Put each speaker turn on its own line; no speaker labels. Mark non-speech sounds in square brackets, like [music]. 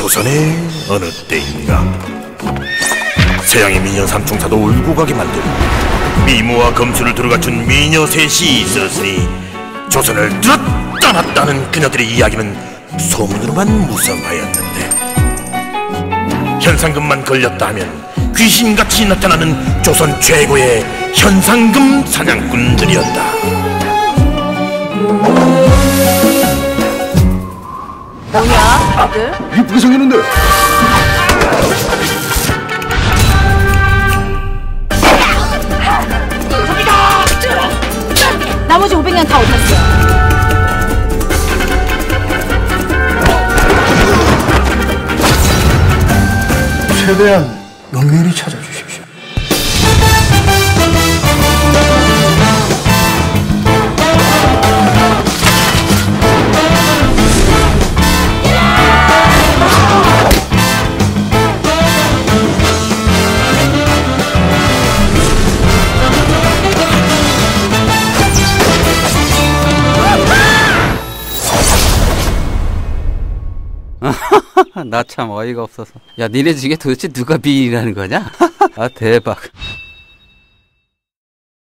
조선의 어느 때인가. 서양의 미녀 삼총사도 울고 가게 만든 미모와 검수를 두루 갖춘 미녀 셋이 있었으니 조선을 들었다 놨다는 그녀들의 이야기는 소문으로만 무성하였는데 현상금만 걸렸다 하면 귀신같이 나타나는 조선 최고의 현상금 사냥꾼들이었다
뭐냐, 다들?
이쁘게 생겼는데
나머지 500년 다 갔어?
최대한 면밀히 찾아주 [laughs]
나 참 어이가 없어서. 야, 니네 중에 도대체 누가 비일이라는 거냐? [laughs] 아, 대박.